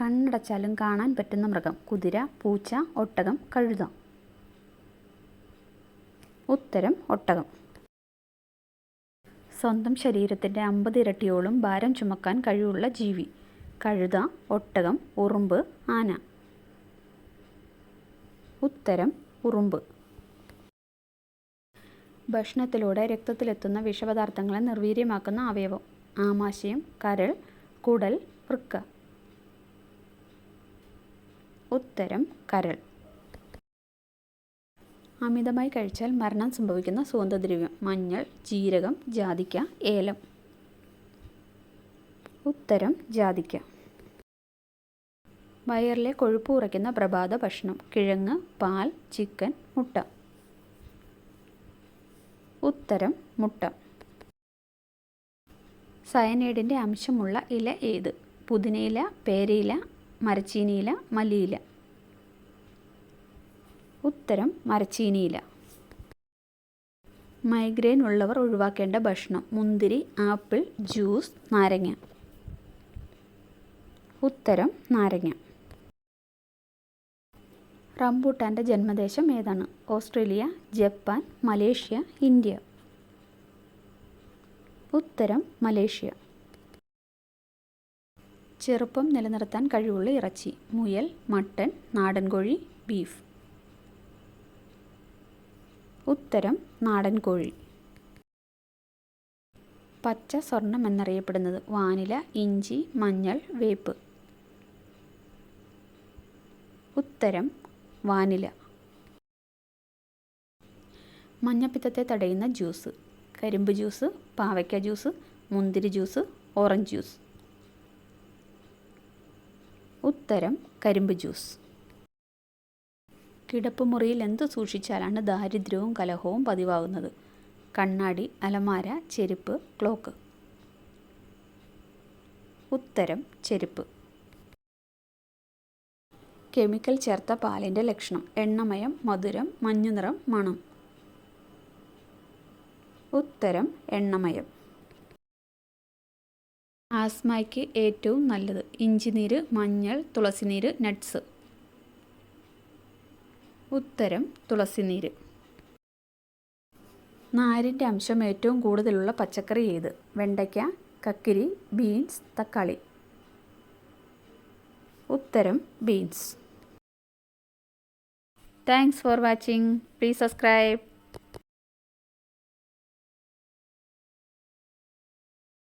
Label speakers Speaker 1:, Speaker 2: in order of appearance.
Speaker 1: കണ്ണടച്ചാലും കാണാൻ പറ്റുന്ന മൃഗം. കുതിര പൂച്ച ഒട്ടകം കഴുത. ഉത്തരം ഒട്ടകം. സ്വന്തം ശരീരത്തിന്റെ അമ്പത് ഇരട്ടിയോളം ഭാരം ചുമക്കാൻ കഴിവുള്ള ജീവി. കഴുത ഒട്ടകം ഉറുമ്പ് ആന. ഉത്തരം ഉറുമ്പ്. ഭക്ഷണത്തിലൂടെ രക്തത്തിലെത്തുന്ന വിഷപദാർത്ഥങ്ങളെ നിർവീര്യമാക്കുന്ന അവയവം. ആമാശയം കരൾ കുടൽ വൃക്ക. ഉത്തരം കരൾ. അമിതമായി കഴിച്ചാൽ മരണം സംഭവിക്കുന്ന സുഗന്ധദ്രവ്യം മഞ്ഞൾ ജീരകം ജാതിക്ക ഏലം. ഉത്തരം ജാതിക്ക. വയറിലെ കൊഴുപ്പ് കുറയ്ക്കുന്ന പ്രഭാത ഭക്ഷണം. കിഴങ്ങ് പാൽ ചിക്കൻ മുട്ട. ഉത്തരം മുട്ട. സയനൈഡിന്റെ അംശമുള്ള ഇല ഏത്? പുതിനയില പേരയില മരച്ചീനിയില മല്ലിയില. ഉത്തരം മരച്ചീനിയില. മൈഗ്രെയിൻ ഉള്ളവർ ഒഴിവാക്കേണ്ട ഭക്ഷണം. മുന്തിരി ആപ്പിൾ ജ്യൂസ് നാരങ്ങ. ഉത്തരം നാരങ്ങ. റംബൂട്ടാന്റെ ജന്മദേശം ഏതാണ്? Australia Japan Malaysia India. ഉത്തരം മലേഷ്യ. ചെറുപ്പം നിലനിർത്താൻ കഴിവുള്ള ഇറച്ചി. മുയൽ മട്ടൻ നാടൻ കോഴി ബീഫ്. ഉത്തരം നാടൻ കോഴി പച്ച സ്വർണം എന്നറിയപ്പെടുന്നത് വാനില ഇഞ്ചി മഞ്ഞൾ വേപ്പ്. ഉത്തരം വാനില. മഞ്ഞപ്പിത്തത്തെ തടയുന്ന ജ്യൂസ്. കരിമ്പ് ജ്യൂസ് പാവയ്ക്ക ജ്യൂസ് മുന്തിരി ജ്യൂസ് ഓറഞ്ച് ജ്യൂസ്. ഉത്തരം കരിമ്പ് ജ്യൂസ്. കിടപ്പുമുറിയിൽ എന്ത് സൂക്ഷിച്ചാലാണ് ദാരിദ്ര്യവും കലഹവും പതിവാകുന്നത് കണ്ണാടി അലമാര ചെരുപ്പ് ക്ലോക്ക്. ഉത്തരം ചെരുപ്പ്. കെമിക്കൽ ചേർത്ത പാലിന്റെ ലക്ഷണം. എണ്ണമയം മധുരം മഞ്ഞനിറം മണം. ഉത്തരം എണ്ണമയം. ആസ്മയ്ക്ക് ഏറ്റവും നല്ലത്. ഇഞ്ചിനീര് മഞ്ഞൾ തുളസിനീര് നട്ട്സ്. ഉത്തരം തുളസിനീര് നാരിന്റെ അംശം ഏറ്റവും കൂടുതലുള്ള പച്ചക്കറി ഏത്? വെണ്ടയ്ക്ക കക്കിരി ബീൻസ് തക്കാളി. ഉത്തരം beans. Thanks for watching. Please subscribe.